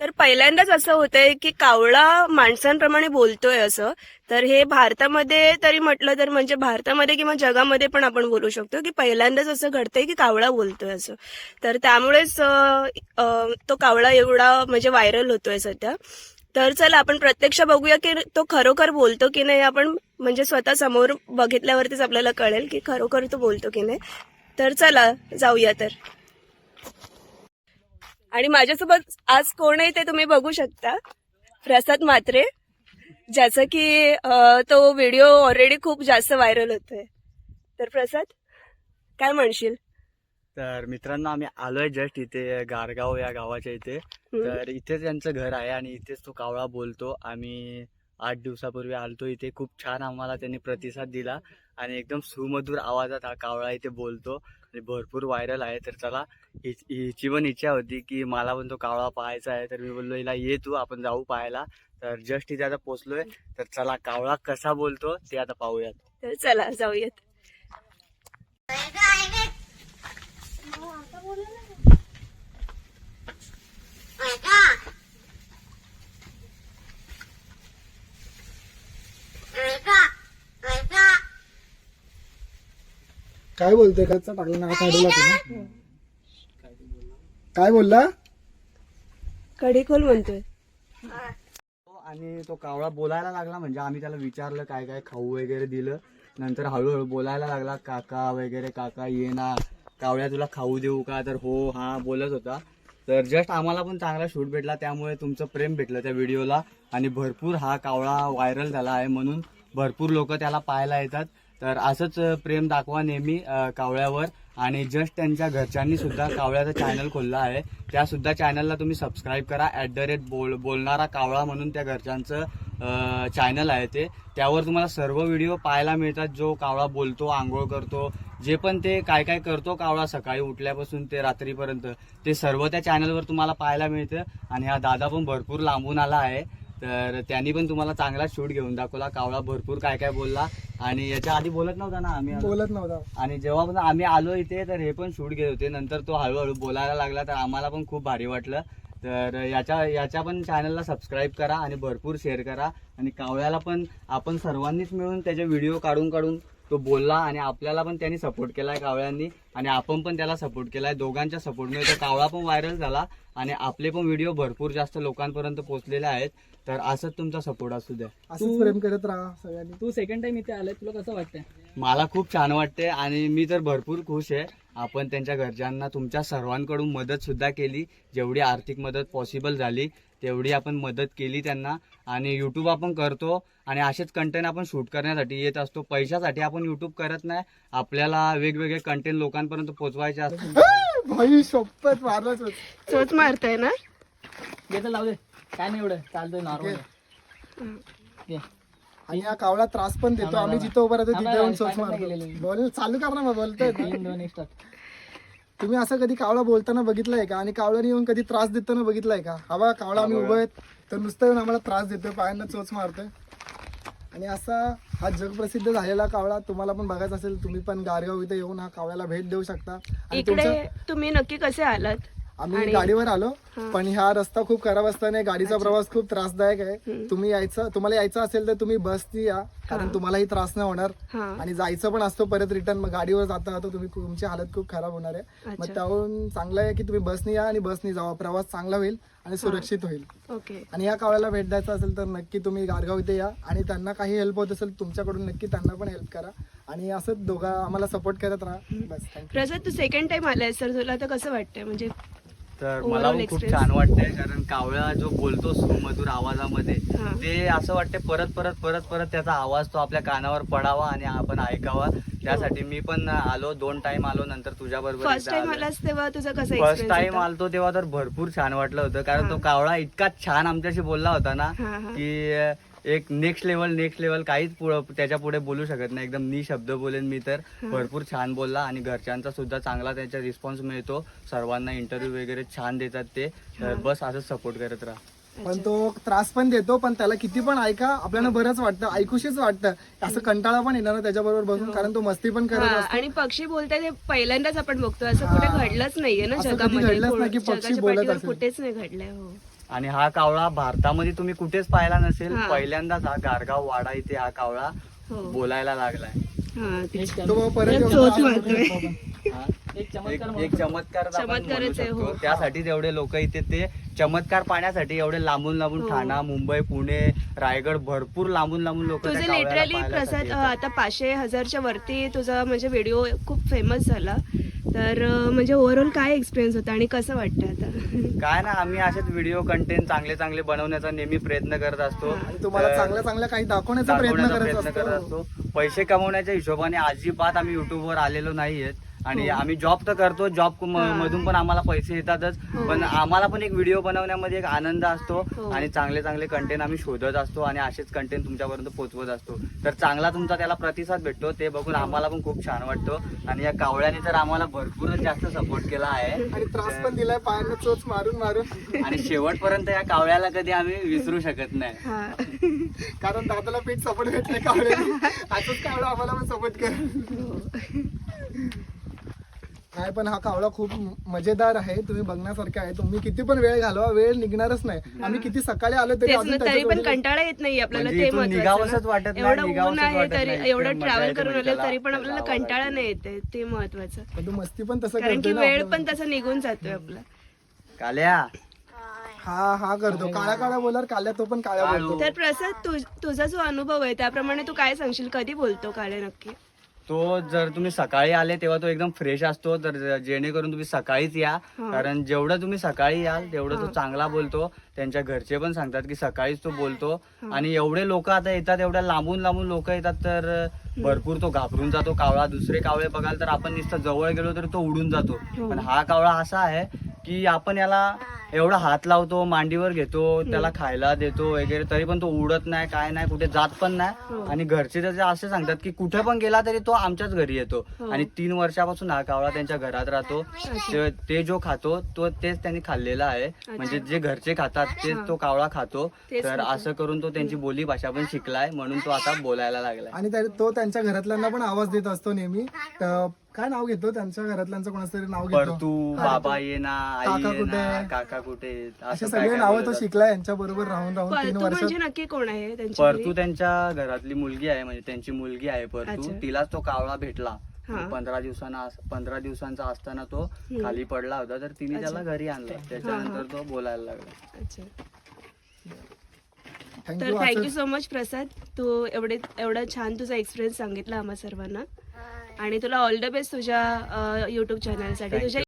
तर पहिल्यांदाच असं होतंय की कावळा माणसांप्रमाणे बोलतोय असं. तर हे भारतामध्ये तरी म्हटलं तर म्हणजे भारतामध्ये किंवा जगामध्ये पण आपण बोलू शकतो की पहिल्यांदाच असं घडतंय की कावळा बोलतोय असं. तर त्यामुळेच तो कावळा एवढा म्हणजे व्हायरल होतोय सध्या. तर चला आपण प्रत्यक्ष बघूया की तो खरोखर बोलतो की नाही. आपण म्हणजे स्वतः समोर बघितल्यावरतीच आपल्याला कळेल की खरोखर तो बोलतो की नाही. तर चला जाऊया तर. आणि माझ्यासोबत आज कोण आहे ते तुम्ही बघू शकता. प्रसाद मात्रे ज्याचं की तो व्हिडिओ ऑलरेडी खूप जास्त व्हायरल होतोय. तर प्रसाद काय म्हणशील? तर मित्रांनो आम्ही आलोय जस्ट इथे गारगाव या गावाच्या इथे. तर इथेच यांचं घर आहे आणि इथेच तो कावळा बोलतो. आम्ही आठ दिवसापूर्वी आलतो इथे. खूप छान आम्हाला त्यांनी प्रतिसाद दिला. आणि एकदम सुमधुर आवाजात हा कावळा इथे बोलतो. आणि भरपूर व्हायरल आहे. तर चला हिच- पण इच्छा होती की मला पण तो कावळा पाहायचा आहे तर मी बोललो हिला ये तू आपण जाऊ पाहायला. तर जस्ट इथे आता पोचलोय. तर चला कावळा कसा बोलतो ते आता पाहूयात. तर चला जाऊयात. काय बोलतोय? त्याचा टाकला नाव काढला तुला काय बोलला? कढी खोल म्हणतोय. आणि तो कावळा बोलायला लागला म्हणजे आम्ही त्याला विचारलं काय काय खाऊ वगैरे दिलं. नंतर हळूहळू बोलायला लागला काका वगैरे काका ये ना. कावळ्या तुला खाऊ देऊ का? तर हो हा बोलत होता. तर जस्ट आम्हाला पण चांगला शूट भेटला त्यामुळे तुमचं प्रेम भेटलं त्या व्हिडिओला आणि भरपूर हा कावळा व्हायरल झाला आहे म्हणून भरपूर लोक त्याला पाहायला येतात. तर असंच प्रेम दाखवा नेहमी कावळ्यावर. आणि जस्ट त्यांच्या घरच्यांनी सुद्धा कावळ्याचा चॅनल खोलला आहे. त्या सुद्धा चॅनलला तुम्ही सबस्क्राईब करा. ॲट द रेट बोल बोलणारा कावळा म्हणून त्या घरच्यांचं चॅनल आहे ते. त्यावर तुम्हाला सर्व व्हिडिओ पाहायला मिळतात. जो कावळा बोलतो आंघोळ करतो जे पण ते काय काय करतो कावळा सकाळी उठल्यापासून ते रात्रीपर्यंत ते सर्व त्या चॅनलवर तुम्हाला पाहायला मिळतं. आणि हा दादा पण भरपूर लांबून आला आहे. तर त्यांनी पण तुम्हाला चांगला शूट घेऊन दाखवला. कावळा भरपूर काय काय बोलला. आणि याच्या आधी बोलत नव्हता ना आम्ही. बोलत नव्हता. आणि जेव्हा पण आम्ही आलो इथे तर हे पण शूट घेत होते. नंतर तो हळूहळू बोलायला लागला तर आम्हाला पण खूप भारी वाटलं. तर याच्या याच्या पण चॅनलला सबस्क्राईब करा आणि भरपूर शेअर करा. आणि कावळ्याला पण आपण सर्वांनीच मिळून त्याचे व्हिडिओ काढून काढून तो बोलला आणि आपल्याला पण त्यांनी सपोर्ट केलाय कावळ्यांनी आणि आपण पण त्याला सपोर्ट केलाय. दोघांच्या सपोर्टमुळे तो कावळा पण व्हायरल झाला आणि आपले पण व्हिडिओ भरपूर जास्त लोकांपर्यंत पोहोचलेले आहेत. तर असंच तुमचा सपोर्ट असू द्या. असंच प्रेम करत राहा सगळ्यांनी. तू सेकंड टाइम इथे आलाय तुला कसं वाटतंय? मला खूप छान वाटते आणि मी तर भरपूर खुश आहे. आपण त्यांच्या घरच्यांना तुमच्या सर्वांकडून मदत सुद्धा केली. जेवढी आर्थिक मदत पॉसिबल झाली तेवढी आपण मदत केली त्यांना. आणि युट्यूब आपण करतो आणि असेच कंटेंट आपण शूट करण्यासाठी येत असतो. पैशासाठी आपण युट्यूब करत नाही. आपल्याला वेगवेगळे कंटेंट लोकांपर्यंत पोहोचवायचे असतात. चोच मारताय ना? दे. काय नाही एवढं. चालतंय नॉर्मल आणि हा कावळा त्रास पण देतो. आम्ही जिथं उभं राहतो तिथे येऊन सोच मारतो. बोल चालू कर ना मग बोलतोय. दोन एक्स्ट्रा तुम्ही असं कधी कावळा बोलताना बघितलंय का? आणि कावळ्याने येऊन कधी त्रास देताना बघितलाय का? हा बघा कावळा आम्ही उभं आहेत तर नुसतं येऊन आम्हाला त्रास देतोय पायांना चोच मारतोय. आणि असा हा जगप्रसिद्ध झालेला कावळा तुम्हाला पण बघायचा असेल तुम्ही पण गारगाव इथे येऊन हा कावळ्याला भेट देऊ शकता. आणि इकडे तुमचं तुम्ही नक्की कसे आलात? आम्ही गाडीवर आलो पण हा रस्ता खूप खराब असल्याने गाडीचा प्रवास खूप त्रासदायक आहे. तुम्ही यायचं तुम्हाला यायचं असेल तर तुम्ही बसनी या कारण तुम्हालाही त्रास नाही होणार. आणि जायचं पण असतो परत रिटर्न मग गाडीवर जाता जाता तुम्ही तुमची हालत खूप खराब होणार आहे. मग त्याहून चांगलं आहे की तुम्ही बसनी या आणि बसनी जावा. प्रवास चांगला होईल आणि सुरक्षित होईल. आणि या कावळ्याला भेट द्यायचं असेल तर नक्की तुम्ही गारगाव इथे या आणि त्यांना काही हेल्प होत असेल तुमच्याकडून नक्की त्यांना पण हेल्प करा. आणि असंच दोघा आम्हाला सपोर्ट करत राहा. बस प्रसाद तू सेकंड टाइम आलाय सर तुला तर कसं वाटतंय? म्हणजे तर मला खूप. छान वाटतंय कारण कावळा जो बोलतो सुमधुर आवाजामध्ये हा. ते असं वाटतं परत परत परत परत त्याचा आवाज तो आपल्या कानावर पडावा आणि आपण ऐकावा त्यासाठी मी पण आलो दोन टाइम आलो नंतर तुझ्या बरोबर फर्स्ट टाइम आलास तेव्हा तुझा कसा फर्स्ट टाइम आलतो तेव्हा तर भरपूर छान वाटलं होतं कारण तो कावळा इतका छान आमच्याशी बोलला होता ना हा, हा. की एक नेक्स्ट लेवल नेक्स्ट लेवल काहीच पुढं त्याच्या पुढे बोलू शकत नाही. एकदम नि शब्द बोलेन मी तर. भरपूर छान बोलला आणि घरच्यांचा सुद्धा चांगला त्याचा रिस्पॉन्स मिळतो. सर्वांना इंटरव्ह्यू वगैरे छान देतात ते. तर बस असंच सपोर्ट करत राहा. पण तो त्रास पण देतो पण त्याला किती पण ऐका आपल्याला बरंच वाटतं ऐकूशीच वाटतं. असं कंटाळा पण येणार ना त्याच्याबरोबर बसून कारण तो मस्ती पण करत हा, असतो. आणि पक्षी बोलताय ते पहिल्यांदाच आपण बघतो असं कुठे घडलंच नाहीये ना जगामध्ये. घडलंच नाही की पक्षी बोलत. कुठेच नाही घडलंय हो. आणि हा कावळा भारतामध्ये तुम्ही कुठेच पाहिला नसेल हा. पहिल्यांदाच हा गारगाव वाडा इथे हा कावळा हो बोलायला लागलाय हा ते- एक तो मग परत एक येऊन चोच त्रास मारतोय. देतो आपण. हा. एक एक चमत्कार एक आपण म्हणू शकतो हो. त्यासाठीच एवढे लोक इथे ते चमत्कार पाहण्यासाठी एवढे लांबून लांबून हो. ठाणा मुंबई पुणे रायगड भरपूर लांबून लांबून लोक तुझे लिटरली प्रसाद अं, आता पाचशे हजारच्या वरती तुझा म्हणजे व्हिडिओ खूप फेमस झाला तर म्हणजे ओव्हरऑल काय एक्सपिरियन्स होता आणि कसं वाटतं आता? काय ना आम्ही असेच व्हिडिओ कंटेंट चांगले चांगले बनवण्याचा नेहमी प्रयत्न करत असतो. आणि तुम्हाला चांगल्या चांगल्या काही दाखवण्याचा प्रयत्न दाखवण्याचा करत प्रयत्न करत असतो. असतो पैसे कमवण्याच्या हिशोबाने अजिबात आम्ही युट्यूबवर आलेलो नाहीयेत. आणि आम्ही जॉब तर करतो जॉब हो. हा. मधून पण आम्हाला पैसे येतातच. हो. पण आम्हाला पण एक व्हिडिओ बनवण्यामध्ये एक आनंद असतो हो. आणि चांगले चांगले कंटेंट आम्ही शोधत असतो आणि असेच कंटेंट तुमच्यापर्यंत पोहोचवत असतो. तर चांगला तुमचा त्याला प्रतिसाद भेटतो ते बघून आम्हाला पण खूप छान वाटतो. आणि या कावळ्याने तर आम्हाला भरपूरच जास्त सपोर्ट केला आहे. आणि त्रास पण दिलाय पायांना चोच मारून मारून. आणि शेवटपर्यंत या कावळ्याला कधी आम्ही विसरू शकत नाही. हा. कारण दादाला पीठ सपोर्ट भेटले कावळे आजच कावळा आम्हाला पण सपोर्ट कर. नाही पण हा कावळा खूप मजेदार आहे. तुम्ही बघण्यासारखा आहे. तुम्ही किती पण वेळ घालवा वेळ निघणारच नाही. आम्ही किती सकाळी आलो तरी तेच अजून तरी पण कंटाळा येत नाही आपल्याला म्हणजे ते इथून निघावंसंच वाटत नाही, एवढं ऊन आहे वाटत तरी नाही. एवढं इतकं मजा ट्रॅव्हल येते करून म्हणजे आले तरी त्याला- पण आपल्याला कंटाळा. नाही. येते ते महत्वाचं. पण तू मस्ती पण तसं कारण की ना वेळ. पण तसा निघून जातोय आपला. काल्या. हा हा करतो. काळा काळा बोलार काळ्या तो पण काळ्या काळू. बोलतो तर प्रसाद तुझ- तुझा जो अनुभव आहे त्याप्रमाणे तू काय सांगशील? कधी बोलतो काळे नक्की? तो जर तुम्ही सकाळी आले तेव्हा तो एकदम फ्रेश असतो. तर जेणेकरून तुम्ही सकाळीच या. कारण जेवढं तुम्ही सकाळी याल तेवढं तो चांगला बोलतो. त्यांच्या घरचे पण सांगतात की सकाळीच तो बोलतो. आणि एवढे लोक आता येतात एवढ्या लांबून लांबून लोक येतात तर भरपूर तो घाबरून जातो. कावळा दुसरे कावळे बघाल तर आपण नुसतं जवळ गेलो तर तो उडून जातो. हो. पण हा कावळा असा आहे की आपण याला एवढा हात लावतो मांडीवर घेतो त्याला खायला देतो वगैरे तरी पण तो उडत नाही काय नाही कुठे जात पण हो. नाही आणि घरचे त्याचे असे सांगतात की कुठे पण गेला तरी तो आमच्याच घरी येतो. हो. आणि तीन वर्षापासून हा कावळा त्यांच्या घरात राहतो. ते- ते जो खातो तो तेच त्यांनी खाल्लेला आहे. म्हणजे जे घरचे खातात तेच तो कावळा खातो. तर असं करून तो त्यांची बोली भाषा पण शिकलाय म्हणून तो आता बोलायला लागलाय. आणि तो त्यांच्या घरातल्यांना पण आवाज देत असतो नेहमी. काय नाव घेतो? त्यांच्या घरातल्यांचं कोणाचं तरी नाव घेतो. परतू बाबा ये ना आई काका ये कुठे? ना काका कुठे? असे असं काय सगळे काय नावं तो बोलतात. शिकलाय यांच्या बरोबर राहून राहून तीन परतू वर्षात. म्हणजे नक्की कोण आहे त्यांची परतू त्यांच्या घरातली मुलगी आहे म्हणजे त्यांची मुलगी आहे परतू. अच्छा. तिलाच तो कावळा भेटला. हा. पंधरा दिवसांना पंधरा दिवसांचा असताना तो हम्म. खाली पडला होता तर तिने त्याला घरी आणला. त्याच्यानंतर तो बोलायला लागला. अच्छा. तर thank you thank you so much Prasad. तू एवढे एवढा छान तुझा एक्सपिरियन्स सांगितला आम्हा सर्वांना. आणि तुला ऑल द बेस्ट तुझ्या युट्यूब चॅनलसाठी तुझ्या